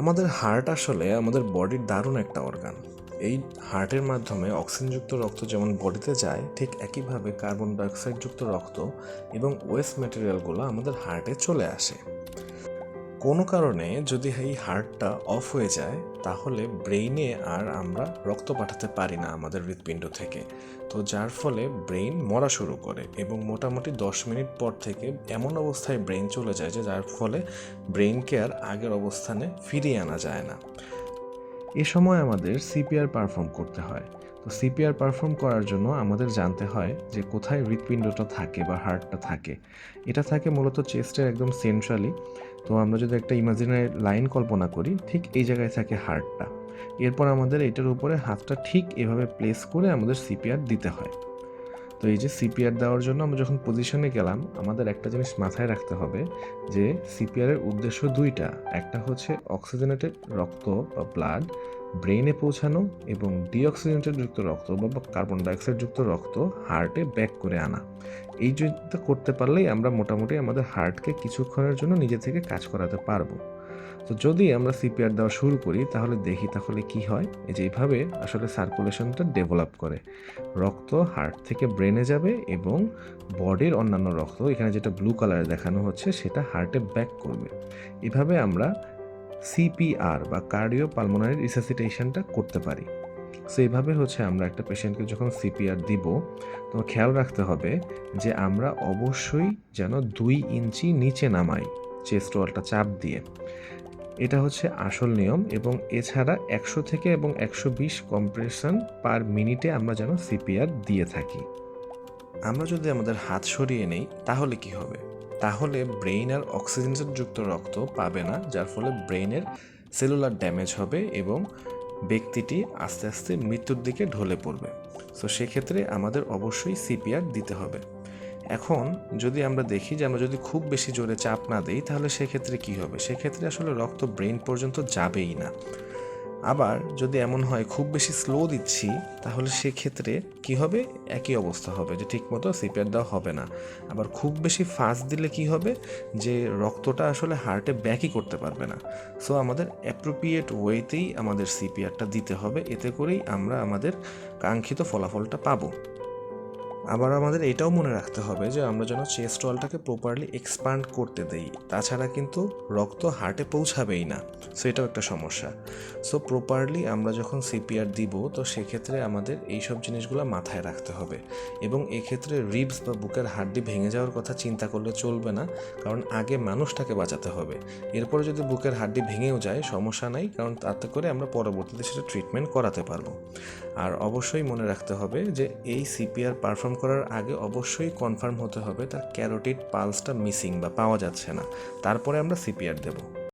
আমাদের হার্ট আসলে আমাদের বডির দারুণ একটা অর্গান এই হার্টের মাধ্যমে অক্সিজেনযুক্ত রক্ত যেমন বডিতে যায়, ঠিক একইভাবে কার্বন ডাইঅক্সাইডযুক্ত রক্ত এবং ওয়েস্ট ম্যাটেরিয়ালগুলো আমাদের হার্টে চলে আসে। কোনো কারণে যদি এই হার্টটা অফ হয়ে যায়, তাহলে ব্রেইনে আর আমরা রক্ত পাঠাতে পারি না আমাদের হৃৎপিণ্ড থেকে। তো যার ফলে ব্রেইন মরা শুরু করে এবং মোটামুটি দশ মিনিট পর থেকে এমন অবস্থায় ব্রেইন চলে যায় যে যার ফলে ব্রেইনকে আর আগের অবস্থানে ফিরিয়ে আনা যায় না। এ সময় আমাদের সিপিআর পারফর্ম করতে হয়। তো সিপিআর পারফর্ম করার জন্য আমাদের জানতে হয় যে কোথায় হৃৎপিণ্ডটা থাকে বা হার্টটা থাকে। এটা থাকে মূলত চেস্টের একদম সেন্ট্রালি তো আমরা যদি একটা ইমাজিনারি লাইন কল্পনা করি, ঠিক এই জায়গায় থাকে হার্টটা। এরপর আমাদের এটার উপরে হাতটা ঠিক এভাবে প্লেস করে আমাদের সিপিআর দিতে হয়। তো এই যে সিপিআর দেওয়ার জন্য আমরা যখন পজিশনে গেলাম, আমাদের একটা জিনিস মাথায় রাখতে হবে যে সিপিআরের উদ্দেশ্য দুইটা। একটা হচ্ছে অক্সিজেনেটেড রক্ত বা ব্লাড ব্রেইনে পৌঁছানো এবং ডিঅক্সিজেনেটেড যুক্ত রক্ত বা কার্বন ডাইঅক্সাইড যুক্ত রক্ত হার্টে ব্যাক করে আনা। এই জিনিসটা করতে পারলেই আমরা মোটামুটি আমাদের হার্টকে কিছুক্ষণের জন্য নিজে থেকে কাজ করাতে পারব। তো যদি আমরা সিপিআর দেওয়া শুরু করি, তাহলে দেখি তাহলে কি হয়। এই যে এইভাবে আসলে সার্কুলেশনটা ডেভেলপ করে। রক্ত হার্ট থেকে ব্রেনে যাবে এবং বডির অন্যান্য রক্ত, এখানে যেটা ব্লু কালারে দেখানো হচ্ছে, সেটা হার্টে ব্যাক করবে। এভাবে আমরা সিপিআর বা কার্ডিও পালমোনারি রিসাসিটেশনটা করতে পারি। সো এইভাবে হচ্ছে আমরা একটা পেশেন্টকে যখন সিপিআর দিব, তো খেয়াল রাখতে হবে যে আমরা অবশ্যই যেন দুই ইঞ্চি নিচে নামাই চেস্ট ওয়ালটা চাপ দিয়ে। এটা হচ্ছে আসল নিয়ম এবং এছাড়া একশো থেকে এবং একশো বিশ কম্প্রেশন পার মিনিটে আমরা যেন সিপিআর দিয়ে থাকি। আমরা যদি আমাদের হাত সরিয়ে নেই, তাহলে কি হবে? তাহলে ব্রেইন আর অক্সিজেন যুক্ত রক্ত পাবে না, যার ফলে ব্রেইনের সেলুলার ড্যামেজ হবে এবং ব্যক্তিটি আস্তে আস্তে মৃত্যুর দিকে ঢলে পড়বে। সো সেক্ষেত্রে আমাদের অবশ্যই সিপিআর দিতে হবে। এখন যদি আমরা দেখি যে আমরা যদি খুব বেশি জোরে চাপ না দিই, তাহলে সেক্ষেত্রে কি হবে? সেক্ষেত্রে আসলে রক্ত ব্রেন পর্যন্ত যাবেই না। আবার যদি এমন হয়, খুব বেশি স্লো দিচ্ছি, তাহলে সেক্ষেত্রে কি হবে? একই অবস্থা হবে যে ঠিকমতো সিপিআর দেওয়া হবে না। আবার খুব বেশি ফাস্ট দিলে কি হবে? যে রক্তটা আসলে হার্টে ব্যাকই করতে পারবে না। সো আমাদের অ্যাপ্রোপ্রিয়েট ওয়েতেই আমাদের সিপিআরটা দিতে হবে। এতে করেই আমরা আমাদের কাঙ্ক্ষিত ফলাফলটা পাবো। আবার আমাদের এটাও মনে রাখতে হবে যে আমরা যেন চেস্ট ওয়ালটাকে প্রপারলি এক্সপান্ড করতে দেই। তাছাড়া কিন্তু রক্ত হার্টে পৌঁছাবেই না। সো এটাও একটা সমস্যা। সো প্রপারলি আমরা যখন সিপিআর দিব, তো সেক্ষেত্রে আমাদের এইসব জিনিসগুলো মাথায় রাখতে হবে। এবং এক্ষেত্রে রিবস বা বুকের হাড্ডি ভেঙে যাওয়ার কথা চিন্তা করলে চলবে না, কারণ আগে মানুষটাকে বাঁচাতে হবে। এরপরে যদি বুকের হাড্ডি ভেঙেও যায়, সমস্যা নাই, কারণ তাতে করে আমরা পরবর্তীতে সেটা ট্রিটমেন্ট করাতে পারব। আর অবশ্যই মনে রাখতে হবে যে এই সিপিআর পারফর্ম করার আগে অবশ্যই কনফার্ম হতে হবে তার ক্যারোটিড পালসটা মিসিং বা পাওয়া যাচ্ছে না। তারপরে আমরা সিপিআর দেবো।